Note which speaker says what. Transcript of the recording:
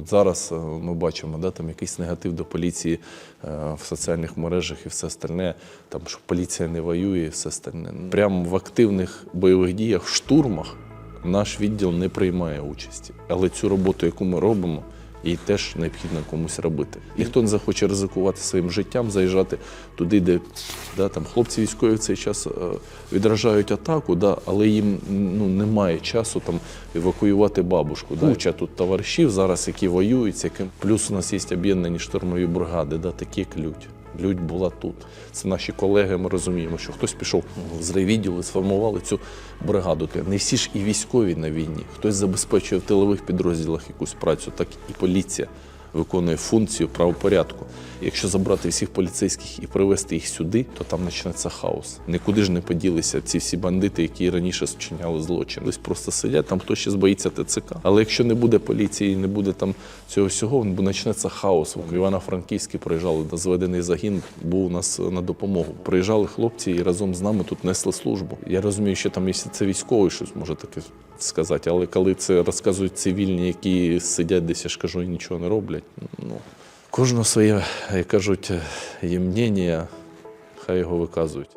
Speaker 1: От зараз е, ми бачимо, да, там якийсь негатив до поліції е, в соціальних мережах і все остальне, там, що поліція не воює і все остальне. Прямо в активних бойових діях, в штурмах наш відділ не приймає участі. Але цю роботу, яку ми робимо, її теж необхідно комусь робити. Ніхто не захоче ризикувати своїм життям, заїжджати туди, де да, там, хлопці військові в цей час е, відражають атаку, да, але їм ну, немає часу там, евакуювати бабушку. Да. Куча тут товаришів зараз, які воюють, яким плюс у нас є об'єднані штурмові бригади, да, такі як лють. Людь була тут. Це наші колеги. Ми розуміємо, що хтось пішов з райвідділу, сформували цю бригаду. Не всі ж і військові на війні. Хтось забезпечує в тилових підрозділах якусь працю, так і поліція виконує функцію правопорядку. Якщо забрати всіх поліцейських і привезти їх сюди, то там почнеться хаос. Нікуди ж не поділися ці всі бандити, які раніше вчиняли злочин. Десь просто сидять, там хтось ще збоїться ТЦК. Але якщо не буде поліції, не буде там цього всього, почнеться хаос. В Івано-Франківській приїжджали на зведений загін, був у нас на допомогу. Приїжджали хлопці і разом з нами тут несли службу. Я розумію, що там, якщо це військовий, щось може таке сказати, але коли це розказують цивільні, які сидять десь, я ж кажу, і нічого не роблять. Ну, кожного своє, як кажуть, є мнення, хай його виказують.